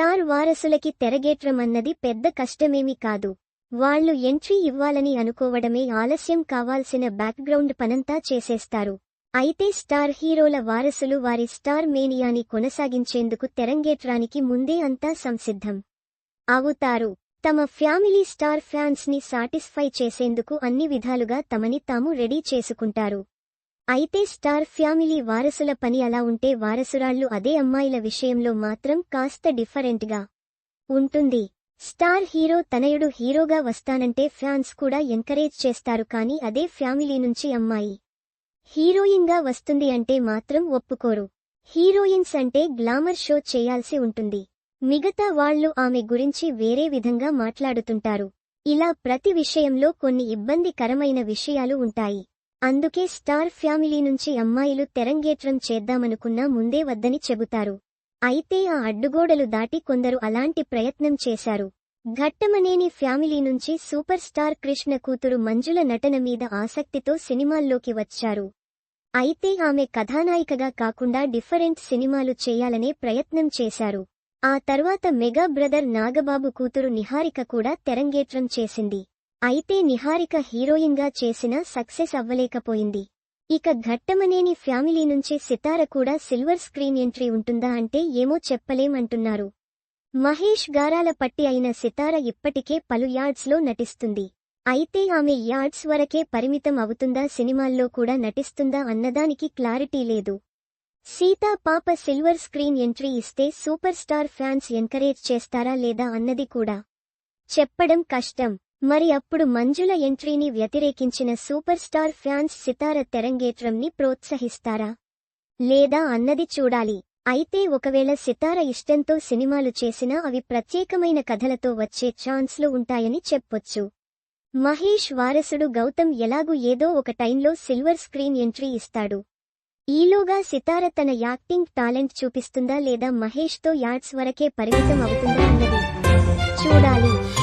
Star వారసులకి తెరగేట్రమన్నది పెద్ద కష్టమేమీ కాదు. వాళ్ళు ఎంట్రీ ఇవ్వాలని అనుకోవడమే ఆలస్యం కావాల్సిన బ్యాక్గ్రౌండ్ పనంతా చేసేస్తారు. అయితే స్టార్ హీరోల వారసులు వారి స్టార్ మేనియాని కొనసాగించేందుకు తెరంగేట్రానికి ముందే అంతా సంసిద్ధం. అవుతారు. తమ ఫ్యామిలీ స్టార్ ఫ్యాన్స్ని సాటిస్ఫై చేసేందుకు అన్ని విధాలుగా తమని తాము రెడీ చేసుకుంటారు. అయితే స్టార్ ఫ్యామిలీ వారసుల పని అలా ఉంటే వారసురాళ్ళు అదే అమ్మాయిల విషయంలో మాత్రం కాస్త డిఫరెంట్గా ఉంటుంది. స్టార్ హీరో తనయుడు హీరోగా వస్తానంటే ఫ్యాన్స్ కూడా ఎంకరేజ్ చేస్తారు కానీ అదే ఫ్యామిలీ నుంచి అమ్మాయి హీరోయిన్గా వస్తుంది అంటే మాత్రం ఒప్పుకోరు. హీరోయిన్స్ అంటే గ్లామర్ షో చేయాల్సి ఉంటుంది. మిగతా వాళ్ళు ఆమె గురించి వేరే విధంగా మాట్లాడుతుంటారు. ఇలా ప్రతి విషయంలో కొన్ని ఇబ్బందికరమైన విషయాలు ఉంటాయి. అందుకే స్టార్ ఫ్యామిలీ నుంచి అమ్మాయిలు తెరంగేట్రం చేద్దామనుకున్నా ముందే వద్దని చెబుతారు. అయితే ఆ అడ్డుగోడలు దాటి కొందరు అలాంటి ప్రయత్నం చేశారు. ఘట్టమనేని ఫ్యామిలీ నుంచి సూపర్ స్టార్ కృష్ణ కూతురు మంజుల నటన మీద ఆసక్తితో సినిమాల్లోకి వచ్చారు. అయితే ఆమె కథానాయికగా కాకుండా డిఫరెంట్ సినిమాలు చేయాలనే ప్రయత్నం చేశారు. ఆ తర్వాత మెగా బ్రదర్ నాగబాబు కూతురు నిహారిక కూడా తెరంగేట్రం చేసింది. అయితే నిహారిక హీరోయిన్గా చేసిన సక్సెస్ అవ్వలేకపోయింది. ఇక ఘట్టమనేని ఫ్యామిలీ నుంచి సితార కూడా సిల్వర్ స్క్రీన్ ఎంట్రీ ఉంటుందా అంటే ఏమో చెప్పలేం అంటున్నారు మహేష్ గారాల పట్టి అయిన సితార ఇప్పటికే పలు యాడ్స్లో నటిస్తుంది. అయితే ఆమె యాడ్స్ వరకే పరిమితం అవుతుందా సినిమాల్లో కూడా నటిస్తుందా అన్నదానికి క్లారిటీ లేదు. సీతా పాప సిల్వర్ స్క్రీన్ ఎంట్రీ ఇస్తే సూపర్ స్టార్ ఫ్యాన్స్ ఎంకరేజ్ చేస్తారా లేదా అన్నది కూడా చెప్పడం కష్టం. మరి అప్పుడు మంజుల ఎంట్రీని వ్యతిరేకించిన సూపర్ స్టార్ ఫ్యాన్స్ సితార తెరంగేట్రంని ప్రోత్సహిస్తారా? లేదా అన్నది చూడాలి. అయితే ఒకవేళ సితార ఇష్టంతో సినిమాలు చేసినా అవి ప్రత్యేకమైన కథలతో వచ్చే ఛాన్స్లు ఉంటాయని చెప్పొచ్చు. మహేష్ వారసుడు గౌతమ్ ఎలాగూ ఏదో ఒక టైంలో సిల్వర్ స్క్రీన్ ఎంట్రీ ఇస్తాడు. ఈలోగా సితార తన యాక్టింగ్ టాలెంట్ చూపిస్తుందా లేదా మహేష్తో యాడ్స్ వరకే పరిమితం అవుతుందా అన్నది చూడాలి.